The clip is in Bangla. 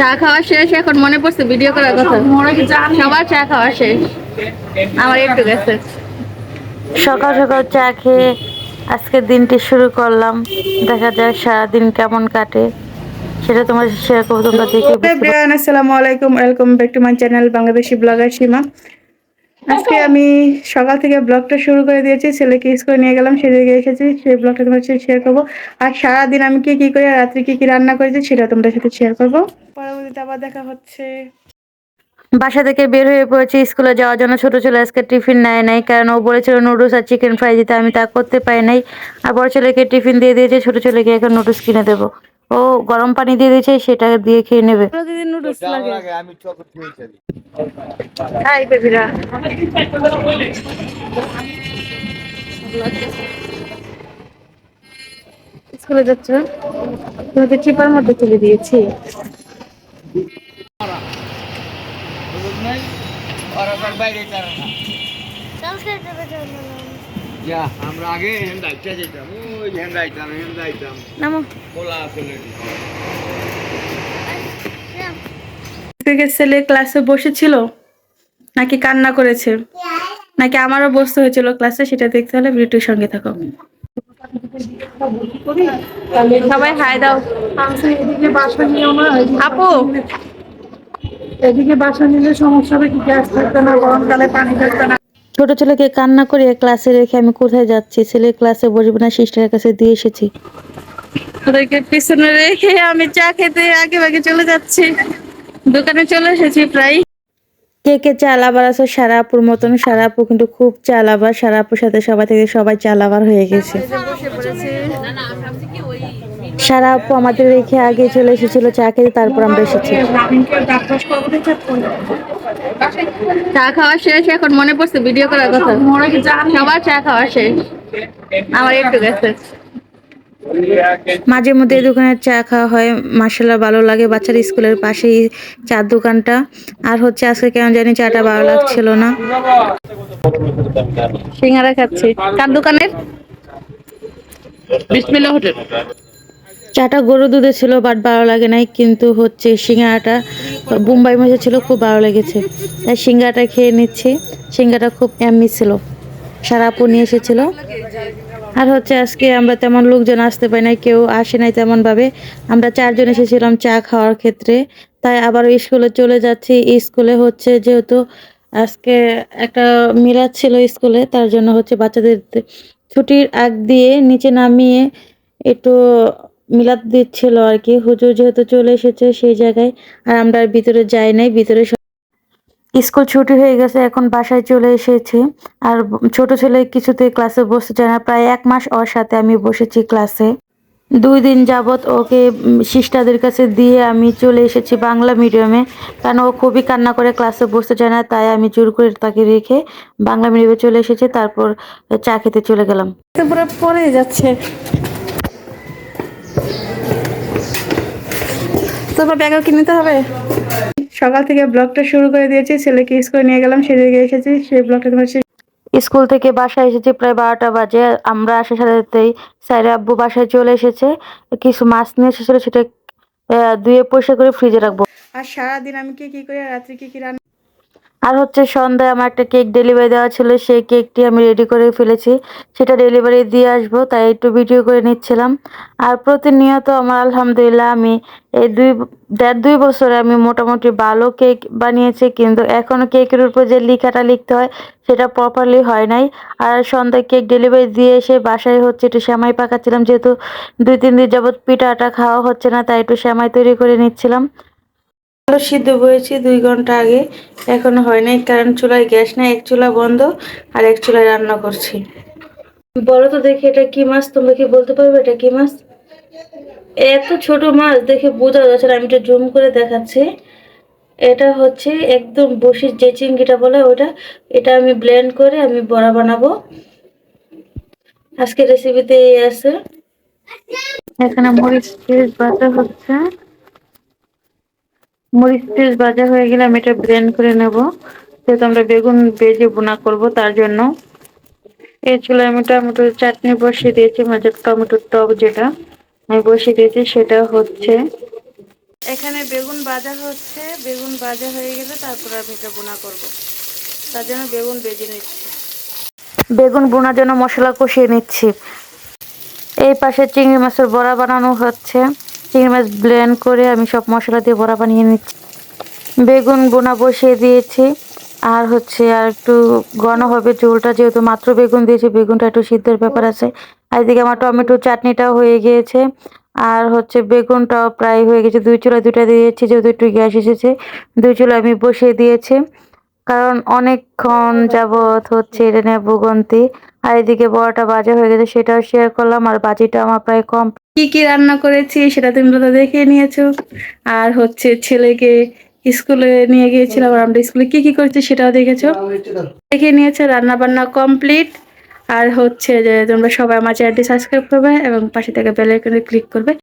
চা খাওয়া শেষ এখন মনে পড়ছে ভিডিও করার কথা। সবার চা খাওয়া শেষ। আমার একটু গেছে। সকাল সকাল চা খেয়ে আজকের দিনটি শুরু করলাম। দেখা যাক সারাদিন কেমন কাটে। সেটা তোমার শেয়ার করব তোমরা দেখে আসসালামু আলাইকুম welcome back to my channel Bangladeshi blogger Seema. আজকে আমি সকাল থেকে ব্লগটা শুরু করে দিয়েছি ছেলেকে স্কুলে নিয়ে গেলাম সেদিকে এসেছি সেই ব্লগটা তোমার সাথে শেয়ার করব। আর সারাদিন আমি কি কি করি আর রাত্রে কি কি রান্না করেছি সেটা তোমাদের সাথে শেয়ার করব। পরবর্তীতে আবার দেখা হচ্ছে। বাসা থেকে বের হয়ে পড়েছি স্কুলে যাওয়ার জন্য ছোট ছেলে আজকে টিফিন নেয় নাই কারণ ও বলেছিল নুডলস আর চিকেন ফ্রাই দিতে আমি তা করতে পারি নাই। আর বড় ছেলেকে টিফিন দিয়ে দিয়েছে ছোট ছেলেকে এখন নুডলস কিনে দেবো। ও গরম পানি দিয়ে দিয়েছে সেটা দিয়ে খেয়ে নেবে। প্রতিদিন নুডলস লাগে। আমি চকলেট খেয়েছি হাই বেবিরা। স্কুলে যাচ্ছ? তোমাদের চিপার মধ্যে তুলে দিয়েছি। বাইরে তারা না। যা আমরা আগে যেতাম ওই নামো। ছেলে ক্লাসে বসেছিল? নাকি কান্না করেছে? নাকি আমারও বসতে হয়েছিল ক্লাসে সেটা দেখতে হলে ভিডিওর সঙ্গে থাকো। সবাই হাই দাও। আপু। এদিকে বাসা নিলে সমস্যা হবে কি গ্যাস থাকবে না গরমকালে পানি থাকবে না। ছোট ছেলেকে কান্না করে ক্লাসে রেখে আমি কোথায় যাচ্ছি? ছেলে ক্লাসে বসবে না সিস্টারের কাছে দিয়ে এসেছি। ওদেরকে পিছনে রেখে আমি চা খেতে আগে আগে চলে যাচ্ছি। দোকানে চলে এসেছি প্রায়। কে কে চালাবার আছে? সারাপুর মতন সারাপুর কিন্তু খুব চালাবার সারাপুর সারা সাথে সবাই থেকে সবাই চালাবার হয়ে গেছে। সারা আপু আমাদের রেখে আগে চলে এসেছিল চা খেতে তারপর আমরা এসেছি। চা খাওয়া শেষ এখন মনে পড়ছে ভিডিও করার কথা। সবার চা খাওয়া শেষ। আমার একটু গেছে। মাঝে মধ্যে এই দোকানের চা খাওয়া হয় মাসাল্লাহ ভালো লাগে বাচ্চার স্কুলের পাশেই চার দোকানটা। আর হচ্ছে আজকে কেন জানি চাটা ভালো লাগছিল না। সিঙ্গারা খাচ্ছি। কার দোকানের? বিসমিল্লা হোটেল। চাটা গরু দুধে ছিল বাট ভালো লাগে নাই, কিন্তু হচ্ছে সিঙ্গারাটা বোম্বাই মধ্যে ছিল, খুব ভালো লেগেছে। তাই সিঙ্গারাটা খেয়ে নিচ্ছি। সিঙ্গারাটা খুব এমনি ছিল। সারা আপু নিয়ে এসেছিল। আর হচ্ছে আজকে আমরা তেমন লোকজন আসতে পারি নাই, কেউ আসে নাই তেমনভাবে। আমরা চারজন এসেছিলাম চা খাওয়ার ক্ষেত্রে। তাই আবার স্কুলে চলে যাচ্ছি। স্কুলে হচ্ছে যেহেতু আজকে একটা মিলাদ ছিল স্কুলে, তার জন্য হচ্ছে বাচ্চাদের ছুটির আগ দিয়ে নিচে নামিয়ে একটু মিলাদ দিচ্ছিল আর কি। হুজুর যেহেতু চলে এসেছে সেই জায়গায় আর আমরা আর ভিতরে যাই নাই, ভিতরে স্কুল ছুটি হয়ে গেছে, এখন বাসায় চলে এসেছি। আর ছোট ছেলে কিছুতে ক্লাসে বসতে চায় না। প্রায় এক মাস ওর সাথে আমি বসেছি ক্লাসে দুই দিন যাবৎ ওকে সিস্টারদের কাছে দিয়ে আমি চলে এসেছি বাংলা মিডিয়ামে কারণ ও খুবই কান্না করে ক্লাসে বসতে চায় না, তাই আমি জোর করে তাকে রেখে বাংলা মিডিয়ামে চলে এসেছি। তারপর চা খেতে চলে গেলাম। পুরো যাচ্ছে। তোমার ব্যাগও কিনতে হবে। সকাল থেকে ব্লগটা শুরু করে দিয়েছি ছেলেকে স্কুলে নিয়ে গেলাম সেদিকে এসেছি সেই ব্লগটা তোমার স্কুল থেকে বাসায় এসেছি প্রায় বারোটা বাজে। আমরা আসার সাথেই স্যার আব্বু বাসায় চলে এসেছে। কিছু মাছ নিয়ে এসেছিল সেটা দুয়ে পয়সা করে ফ্রিজে রাখব। আর সারাদিন আমি কি কি করি রাত্রি রাত্রে কি কি রান্না আর হচ্ছে সন্ধ্যায় আমার একটা কেক ডেলিভারি দেওয়া ছিল, সেই কেকটি আমি রেডি করে ফেলেছি। সেটা ডেলিভারি দিয়ে আসব, তাই একটু ভিডিও করে নিচ্ছিলাম। আর প্রতিনিয়ত আমার আলহামদুলিল্লাহ আমি এই দুই, দেড় দুই বছরে আমি মোটামুটি ভালো কেক বানিয়েছি, কিন্তু এখনও কেকের উপর যে লেখাটা লিখতে হয়, সেটা প্রপারলি হয় নাই। আর সন্ধ্যায় কেক ডেলিভারি দিয়ে এসে বাসায় হচ্ছে একটু সেমাই পাকাচ্ছিলাম, যেহেতু দুই, তিন দিন যাবত পিঠাটা খাওয়া হচ্ছে না, তাই একটু সেমাই তৈরি করে নিচ্ছিলাম। আলু সিদ্ধ বয়েছি দুই ঘণ্টা আগে। এখনও হয় নাই, কারণ চুলায় গ্যাস নাই, এক চুলা বন্ধ আর এক চুলায় রান্না করছি। বলো তো দেখি এটা কি মাছ? তোমরা কি বলতে পারবে এটা কি মাছ? এত ছোট মাছ দেখে বোঝা যাচ্ছে আমি একটু জুম করে দেখাচ্ছি। এটা হচ্ছে একদম বসির যে চিংড়িটা বলে ওটা এটা আমি ব্লেন্ড করে আমি বড়া বানাবো। আজকে রেসিপিতে এই আছে। এখানে মরিচ পেস্ট বাটা হচ্ছে। মরিচ পেস্ট ভাজা হয়ে গেলে আমি এটা ব্লেন্ড করে নেব। যেহেতু আমরা বেগুন বেজে বোনা করব, তার জন্য। এই চুলায় আমি টমেটোর চাটনি বসিয়ে দিয়েছি মানে টমেটোর টক যেটা আমি বসিয়ে দিয়েছি, সেটা হচ্ছে এখানে বেগুন ভাজা হচ্ছে। বেগুন ভাজা হয়ে গেলে তারপর আমি এটা বোনা করব। তার জন্য বেগুন ভেজে নিচ্ছি। বেগুন বোনার জন্য মশলা কষিয়ে নিচ্ছি। এই পাশে চিংড়ি মাছের বড়া বানানো হচ্ছে। চিংড়ি মাছ ব্লেন্ড করে আমি সব মশলা দিয়ে বড়া বানিয়ে নিচ্ছি। বেগুন বোনা বসিয়ে দিয়েছি। আর হচ্ছে আর একটু ঘন হবে ঝোলটা, যেহেতু মাত্র বেগুন দিয়েছি, বেগুনটা একটু সিদ্ধের ব্যাপার আছে। আর এদিকে আমার টমেটো চাটনিটাও হয়ে গিয়েছে। আর হচ্ছে বেগুনটাও প্রায় হয়ে গেছে। দুই চুলা দুটা দিয়েছি, যেহেতু একটু গ্যাস এসেছে, দুই চুলা আমি বসিয়ে দিয়েছি। কারণ অনেকক্ষণ যাবৎ হচ্ছে এটা নিয়ে ভোগান্তি। আর এদিকে বড়াটা বাজা হয়ে গেছে, সেটাও শেয়ার করলাম। আর বাজিটা আমার প্রায় কম কি কি রান্না করেছি সেটা তোমরা তো দেখে নিয়েছো। আর হচ্ছে ছেলেকে স্কুলে নিয়ে গিয়েছিলাম, আর আমরা স্কুলে কি কি করেছি সেটাও দেখেছ। দেখে নিয়েছো রান্না বান্না কমপ্লিট আর হচ্ছে যে তোমরা সবাই আমার চ্যানেলটি সাবস্ক্রাইব করবে এবং পাশে থেকে বেল আইকনে ক্লিক করবে।